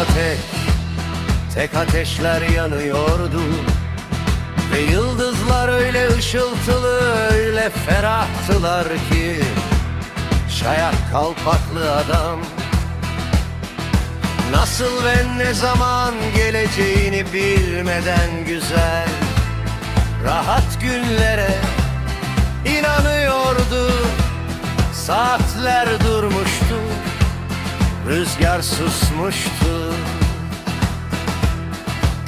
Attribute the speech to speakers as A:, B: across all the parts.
A: Orada tek Tek ateşler yanıyordu. Ve yıldızlar öyle ışıltılı Öyle ferahtılar ki. Şayak kalpaklı adam. Nasıl ve ne zaman geleceğini bilmeden güzel Rahat günlere inanıyordu. Saatler durmuştu Rüzgar susmuştu.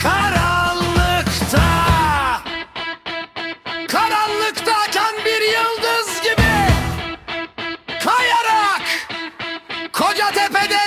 A: Karanlıkta. Karanlıkta akan bir yıldız gibi Kayarak Koca tepeden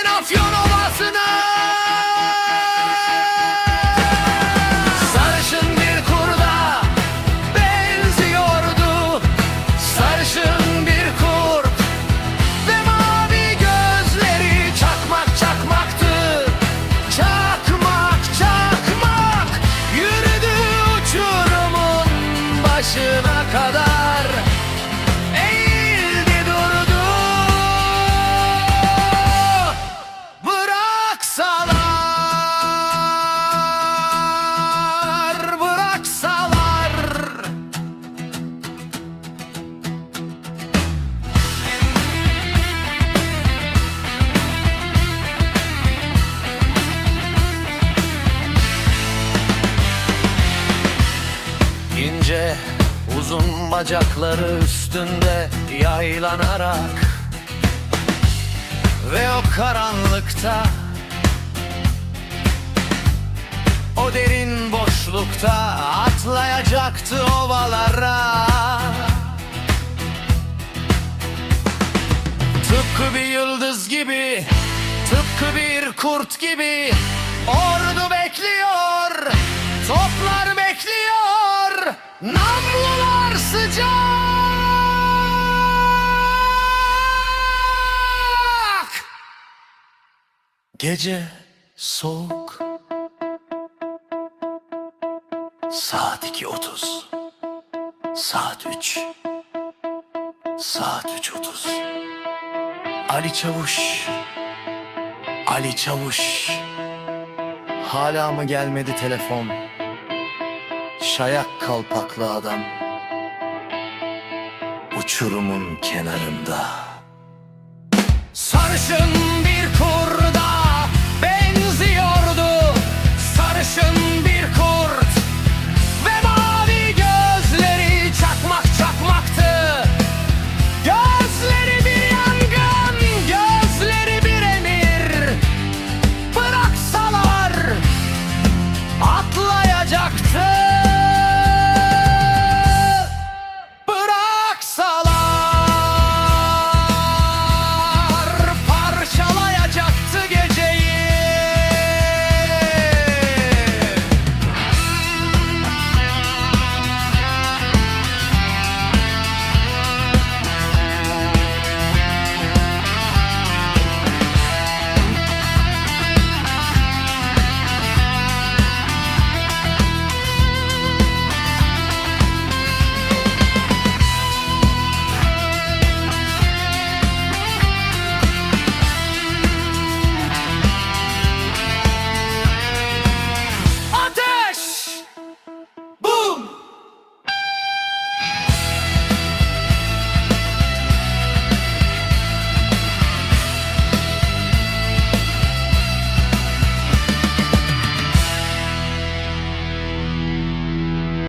A: bacakları üstünde yaylanarak Ve o karanlıkta O derin boşlukta atlayacaktı ovalara. Tıpkı bir yıldız gibi Tıpkı bir kurt gibi Ordu bekliyor Toplar bekliyor Namlular sıcak! Gece soğuk. Saat 2.30 Saat 3 Saat 3.30 Ali Çavuş. Ali Çavuş. Hala mı gelmedi telefon? Şayak kalpaklı adam Uçurumun kenarında. Sarışın